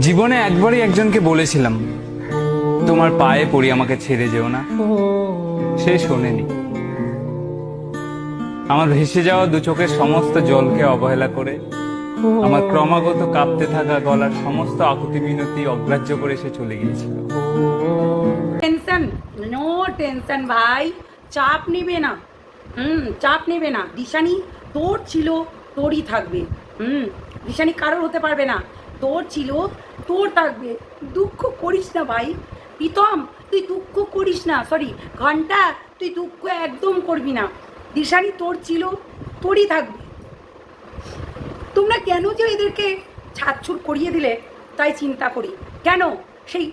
জীবনে একবারই একজনকে বলেছিলাম তোমার পায়ে পড়ি আমাকে ছেড়ে যেও না। সে শোনেনি। আমার ভেসে যাওয়া দু চোখের সমস্ত জলকে অবহেলা করে আমার ক্রমাগত কাঁপতে থাকা গলার সমস্ত আকুতি মিনতি অগ্রাহ্য করে সে চলে গিয়েছিল। টেনশন নো টেনশন ভাই চাপ নেবে না। হুম চাপ নেবে না। দিশানি তোর ছিল তোরই থাকবে। হুম দিশানি কারোর হতে পারবে না। তোর ছিল, তোর থাকবে দুঃখ করিস না ভাই। প্রীতম, তুই দুঃখ করিস না সরি ঘণ্টা, তুই দুঃখ একদম করবি না। দিশানি তোর ছিল, তোরই থাকবে। তোমরা কেন যে এদেরকে ছাড়ছুট করিয়ে দিলে, তাই চিন্তা করি। কেন? সেই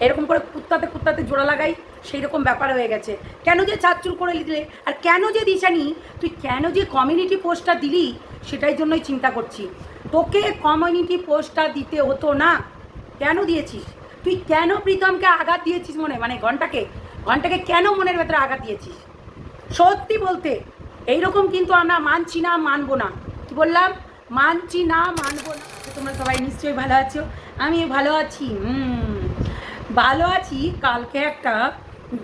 এরকম করে কুত্তাতে কুত্তাতে জোড়া লাগাই সেই রকম ব্যাপার হয়ে গেছে। কেন যে চাচ্চুর করে দিলে? আর কেন যে দিশানি, তুই কেন যে কমিউনিটি পোস্টটা দিলি, সেটাই জন্যই চিন্তা করছি। তোকে কমিউনিটি পোস্টটা দিতে হতো না। কেন দিয়েছিস? তুই কেন প্রীতমকে আঘাত দিয়েছিস মনে? মানে ঘন্টাকে। ঘন্টাকে কেন মনের ভেতরে আঘাত দিয়েছিস? সত্যি বলতে, এইরকম কিন্তু আমরা মানছি না, মানবো না। কি বললাম? মানছি না, মানবো না। তোমরা সবাই নিশ্চয়ই ভালো আছো? আমি ভালো আছি ভালো আছি। কালকে একটা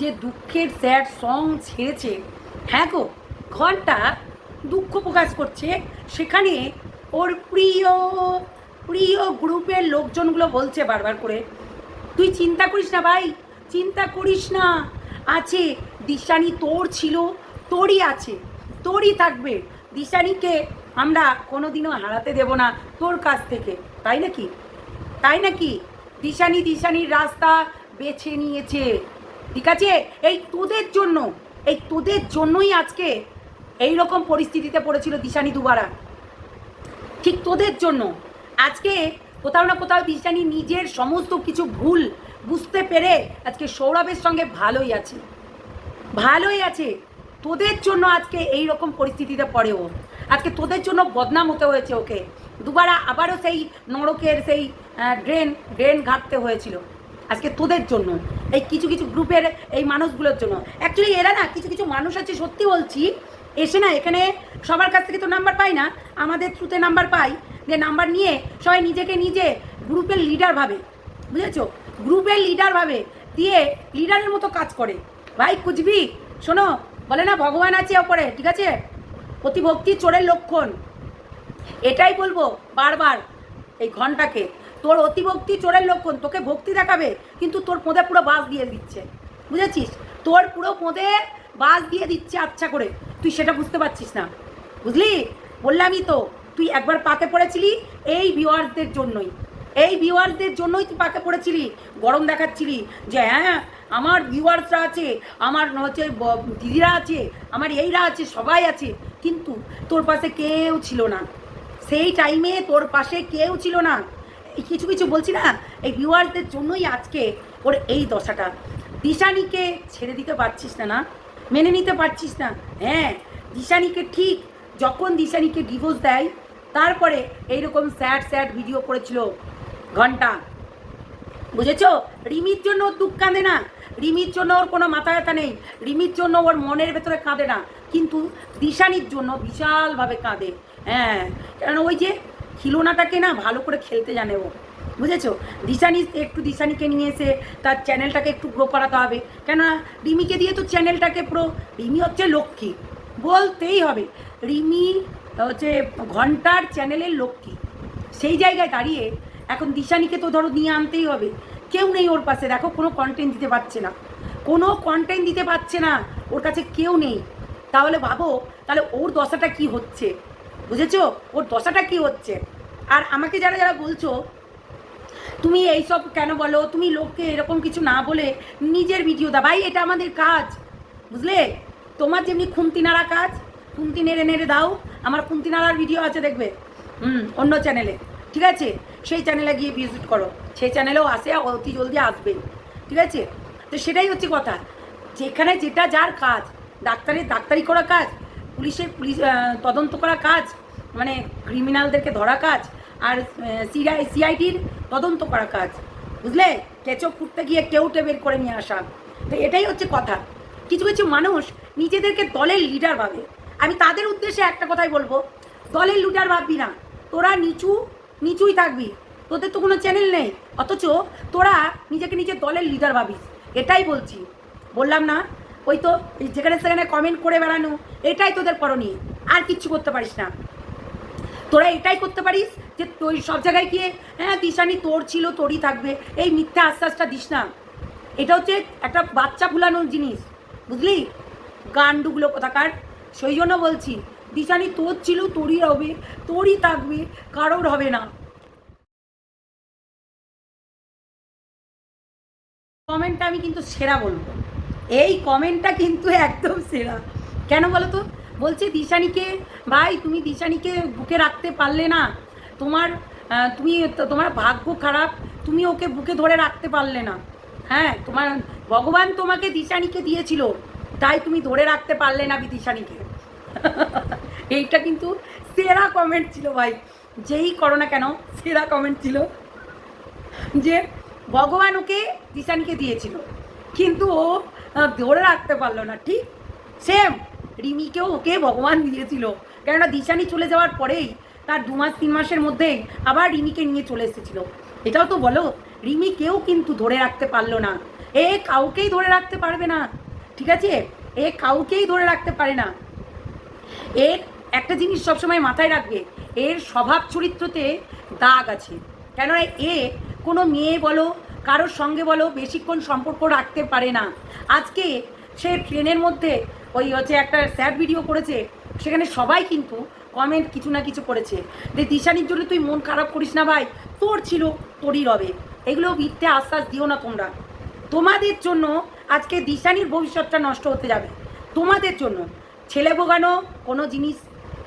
যে দুঃখের স্যাড সং ছেড়েছে। হ্যাঁ গো, ঘণ্টা দুঃখ প্রকাশ করছে। সেখানে ওর প্রিয় প্রিয় গ্রুপের লোকজনগুলো বলছে বারবার করে। তুই চিন্তা করিস না ভাই, চিন্তা করিস না। আছে, দিশানি তোর ছিল, তোরই আছে, তোরই থাকবে। দিশানিকে আমরা কোনোদিনও হারাতে দেব না তোর কাছ থেকে, তাই নাকি? তাই নাকি? দিশানি দিশানির রাস্তা বেছে নিয়েছে। ঠিক আছে? এই তোদের জন্য, এই তোদের জন্যই আজকে এই রকম পরিস্থিতিতে পড়েছিল দিশানি দুবারা। ঠিক তোদের জন্য। আজকে কোথাও না কোথাও দিশানি নিজের সমস্ত কিছু ভুল বুঝতে পেরে আজকে সৌরভের সঙ্গে ভালোই আছে। ভালোই আছে। তোদের জন্য আজকে এই রকম পরিস্থিতিতে পড়ে ও আজকে তোদের জন্য বদনাম হতে হয়েছে ওকে। দুবারা আবারও সেই নরকের সেই ড্রেন ড্রেন ঘাটতে হয়েছিল। আজকে তোদের জন্য। এই কিছু কিছু গ্রুপের এই মানুষগুলোর জন্য। অ্যাকচুয়ালি এরা না কিছু কিছু মানুষ আছে সত্যি বলছি, এসে না এখানে সবার কাছ থেকে তো নাম্বার পাই না, আমাদের থ্রুতে নাম্বার পাই, যে নাম্বার নিয়ে সবাই নিজেকে নিজে গ্রুপের লিডার ভাবে, বুঝেছ? গ্রুপের লিডার ভাবে, দিয়ে লিডারের মতো কাজ করে। ভাই কুচবি শোনো, বলে না ভগবান আছে ওপরে, ঠিক আছে? প্রতিভক্তি চোরের লক্ষণ। এটাই বলব বারবার এই ঘন্টাকে। তোর অতিভক্তি চোরের লক্ষণ, তোকে ভক্তি দেখাবে, কিন্তু তোর পোঁদে পুরো বাস দিয়ে দিচ্ছে। বুঝেছিস? তোর পুরো পোঁদে বাস দিয়ে দিচ্ছে আচ্ছা করে। তুই সেটা বুঝতে পারছিস না। বুঝলি? বললামই তো, তুই একবার পাকে পড়েছিলি এই ভিওয়ার্সদের জন্যই। এই ভিউয়ার্সদের জন্যই তুই পাকে পড়েছিলি, গরম দেখাচ্ছিলি যে হ্যাঁ আমার ভিউয়ার্সরা আছে, আমার হচ্ছে দিদিরা আছে, আমার এইরা আছে, সবাই আছে, কিন্তু তোর পাশে কেউ ছিল না। সেই টাইমে তোর পাশে কেউ ছিল না। কিছু কিছু বলছি না, এই ভিউয়ার্সদের জন্যই আজকে ওর এই দশাটা। দিশানিকে ছেড়ে দিতে পারছিস না না, মেনে নিতে পারছিস না। হ্যাঁ দিশানিকে ঠিক যখন দিশানিকে ডিভোর্স দেয়, তারপরে এইরকম স্যাড স্যাড ভিডিও করেছিল ঘণ্টা। বুঝেছ? রিমির জন্য ওর দুঃখ কাঁদে না। রিমির জন্য ওর কোনো মাথা ব্যথা নেই। রিমির জন্য ওর মনের ভেতরে কাঁদে না। কিন্তু দিশানির জন্য বিশালভাবে কাঁদে। হ্যাঁ কারণ ওই যে খিলোনাটাকে না ভালো করে খেলতে জানে ও। বুঝেছ? দিশানি, একটু দিশানিকে নিয়ে এসে তার চ্যানেলটাকে একটু গ্রো করাতে হবে। কেননা রিমিকে দিয়ে তো চ্যানেলটাকে পুরো রিমি হচ্ছে লক্ষ্মী। বলতেই হবে। রিমি হচ্ছে ঘণ্টার চ্যানেলের লক্ষ্মী। সেই জায়গায় দাঁড়িয়ে এখন দিশানিকে তো ধরো নিয়ে আনতেই হবে। কেউ নেই ওর পাশে, দেখো কোনো কন্টেন্ট দিতে পারছে না। কোনো কন্টেন্ট দিতে পারছে না, ওর কাছে কেউ নেই। তাহলে ভাবো, তাহলে ওর দশাটা কি হচ্ছে? বুঝেছ? ওর দশাটা কি হচ্ছে? আর আমাকে যারা যারা বলছো, তুমি এইসব কেন বলো? তুমি লোককে এরকম কিছু না বলে নিজের ভিডিও দাও। ভাই, এটা আমাদের কাজ, বুঝলে? তোমার যেমনি খুন্তি নাড়া কাজ খুন্তি নেড়ে নেড়ে দাও। আমার খুন্তি নাড়ার ভিডিও আছে দেখবে। হুম, অন্য চ্যানেলে ঠিক আছে? সেই চ্যানেলে গিয়ে ভিজিট করো। সেই চ্যানেলেও আসে, অতি জলদি আসবে ঠিক আছে? তো সেটাই হচ্ছে কথা। যেখানে যেটা যার কাজ ডাক্তারের ডাক্তারি করা কাজ পুলিশের পুলিশ তদন্ত করা কাজ মানে ক্রিমিনালদেরকে ধরা কাজ, আর সিআই সিআইডির তদন্ত করা কাজ। বুঝলে? কেঁচো ফুটতে গিয়ে কেউটে বের করে নিয়ে আসা। তো এটাই হচ্ছে কথা। কিছু কিছু মানুষ নিজেদেরকে দলের লিডার ভাবে। আমি তাদের উদ্দেশ্যে একটা কথাই বলব, দলের লিডার ভাববি না। তোরা নিচু, নিচুই থাকবি। তোদের তো কোনো চ্যানেল নেই। অথচ তোরা নিজেকে নিজের দলের লিডার ভাবিস এটাই বলছি। বললাম না, ওই তো যেখানে সেখানে কমেন্ট করে বেড়ানো, এটাই তোদের করণীয়। আর কিচ্ছু করতে পারিস না। তোরা এটাই করতে পারিস যে তুই সব জায়গায় গিয়ে হ্যাঁ দিশানি তোর ছিল, তোরই থাকবে। এই মিথ্যা আশ্বাসটা দিস না। এটা হচ্ছে একটা বাচ্চা ভুলানোর জিনিস। বুঝলি? গান্ডুগুলো কোথাকার? সেই জন্য বলছি, দিশানি তোর ছিল, তোরই হবে, তোরই থাকবে, কারোর হবে না। কমেন্টটা আমি কিন্তু সেরা বলব। এই কমেন্টটা কিন্তু একদম সেরা। কেন বলো তো বলছে দিশানিকে, ভাই, তুমি দিশানিকে বুকে রাখতে পারলে না। তোমার তুমি তোমার ভাগ্য খারাপ। তুমি ওকে বুকে ধরে রাখতে পারলে না। হ্যাঁ তোমার, ভগবান তোমাকে দিশানিকে দিয়েছিল। তাই তুমি ধরে রাখতে পারলে না দিশানিকে এইটা কিন্তু সেরা কমেন্ট ছিল ভাই। যেই করো না কেন, সেরা কমেন্ট ছিল যে ভগবান ওকে দিশানিকে দিয়েছিল। কিন্তু ও ধরে রাখতে পারল না, ঠিক? সেম রিমিকেও ওকে ভগবান দিয়েছিল। কেননা দিশানি চলে যাওয়ার পরেই, তার দু মাস, তিন মাসের মধ্যেই আবার রিমিকে নিয়ে চলে এসেছিল। এটাও তো বলো রিমি কেউ কিন্তু ধরে রাখতে পারল না। এ কাউকেই ধরে রাখতে পারবে না। ঠিক আছে? এ কাউকেই ধরে রাখতে পারে না। এর একটা জিনিস সবসময় মাথায় রাখবে, এর স্বভাব চরিত্রতে দাগ আছে। কেননা এ কোনো মেয়ে বলো, কারোর সঙ্গে বলো, বেশিক্ষণ সম্পর্ক রাখতে পারে না। আজকে সে ট্রেনের মধ্যে ওই হচ্ছে একটা স্যাড ভিডিও করেছে, সেখানে সবাই কিন্তু কমেন্ট কিছু না কিছু করেছে। যে, দিশানির জন্য তুই মন খারাপ করিস না ভাই, তোর ছিল তোরই রবে। এগুলো মিথ্যে আশ্বাস দিও না তোমরা। তোমাদের জন্য আজকে দিশানির ভবিষ্যৎটা নষ্ট হতে যাবে। তোমাদের জন্য। ছেলে বোগানো কোনো জিনিস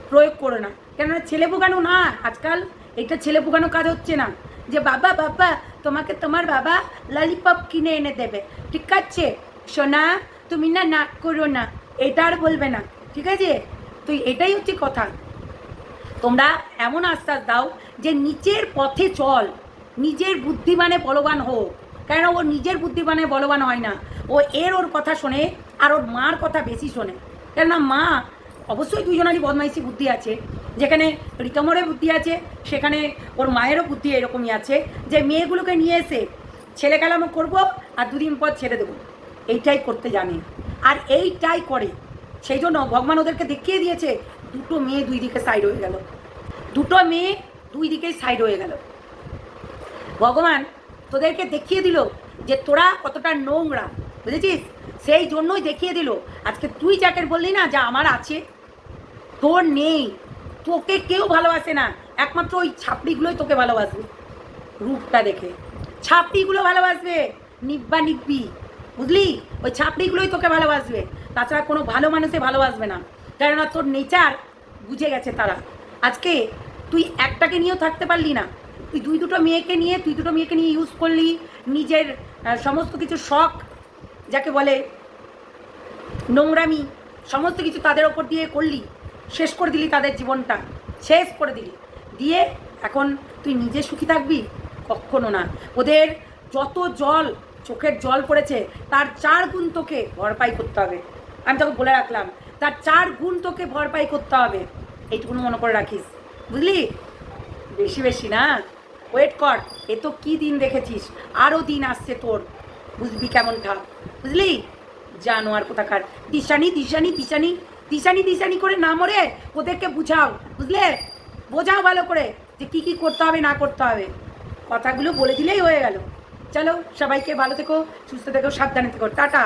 প্রয়োগ করো না। কেননা ছেলে বোগানো না, আজকাল এটা ছেলে বোগানো কাজ হচ্ছে না। যে বাবা বাবা, তোমাকে তোমার বাবা ললিপপ কিনে এনে দেবে। ঠিক আছে? সোনা, তুমি না না করো না। এটা আর বলবে না। ঠিক আছে? তো এটাই হচ্ছে কথা। তোমরা এমন আশ্বাস দাও যে নিচের পথে চল। নিজের বুদ্ধিমানে বলবান হোক কেন ও নিজের বুদ্ধিমানে বলবান হয় না। ও এর ওর কথা শোনে আর ওর মার কথা বেশি শোনে। কেননা মা অবশ্যই দুজনেরই বদমাইশি বুদ্ধি আছে। যেখানে রিতমরের বুদ্ধি আছে, সেখানে ওর মায়েরও বুদ্ধি এরকমই আছে যে মেয়েগুলোকে নিয়ে এসে ছেলে কালামো করব আর দুদিন পর ছেড়ে দেবো। এইটাই করতে জানে। আর এইটাই করে। সেই জন্য ভগবান ওদেরকে দেখিয়ে দিয়েছে, দুটো মেয়ে দুই দিকে সাইড হয়ে গেল। দুটো মেয়ে দুই দিকেই সাইড হয়ে গেল। ভগবান তোদেরকে দেখিয়ে দিল যে তোরা কতটা নোংরা, বুঝেছিস? সেই জন্যই দেখিয়ে দিল। আজকে তুই যাকে বললি না যা আমার আছে, তোর নেই। তোকে কেউ ভালোবাসে না। একমাত্র ওই ছাপড়িগুলোই তোকে ভালোবাসবে, রূপটা দেখে। ছাপড়িগুলো ভালোবাসবে, নিব্বা নিব্বি, বুঝলি? ওই ছাপড়িগুলোই তোকে ভালোবাসবে। তাছাড়া কোনো ভালো মানুষে ভালোবাসবে না। কেননা তোর নেচার বুঝে গেছে তারা। আজকে তুই একটাকে নিয়েও থাকতে পারলি না। তুই দুই দুটো মেয়েকে নিয়ে, তুই দুটো মেয়েকে নিয়ে ইউজ করলি, নিজের সমস্ত কিছু শখ, যাকে বলে নোংরামি, সমস্ত কিছু তাদের ওপর দিয়ে করলি, শেষ করে দিলি তাদের জীবনটা, শেষ করে দিলি। দিয়ে এখন তুই নিজে সুখী থাকবি? কখনো না। ওদের যত জল চোখের জল পড়েছে, তার চার গুণ তোকে ভরপাই করতে হবে। আমি তোকে বলে রাখলাম, তার চার গুণ তোকে ভরপাই করতে হবে। এইটুকু মনে করে রাখিস। বুঝলি? বেশি বেশি না। ওয়েট কর, এ তো কী দিন দেখেছিস? আরও দিন আসছে তোর। বুঝবি কেমন ঠাক বুঝলি? জানোয়ার কোথাকার। দিশানি দিশানি দিশানি। দিশানি দিশানি করে না মরে ওদেরকে বুঝাও। বুঝলে? বোঝাও ভালো করে যে কি কি করতে হবে, না করতে হবে। কথাগুলো বলে দিলেই হয়ে গেল। চলো সবাইকে ভালো থেকো, সুস্থ থেকো, সাবধানে থেকো। টাটা।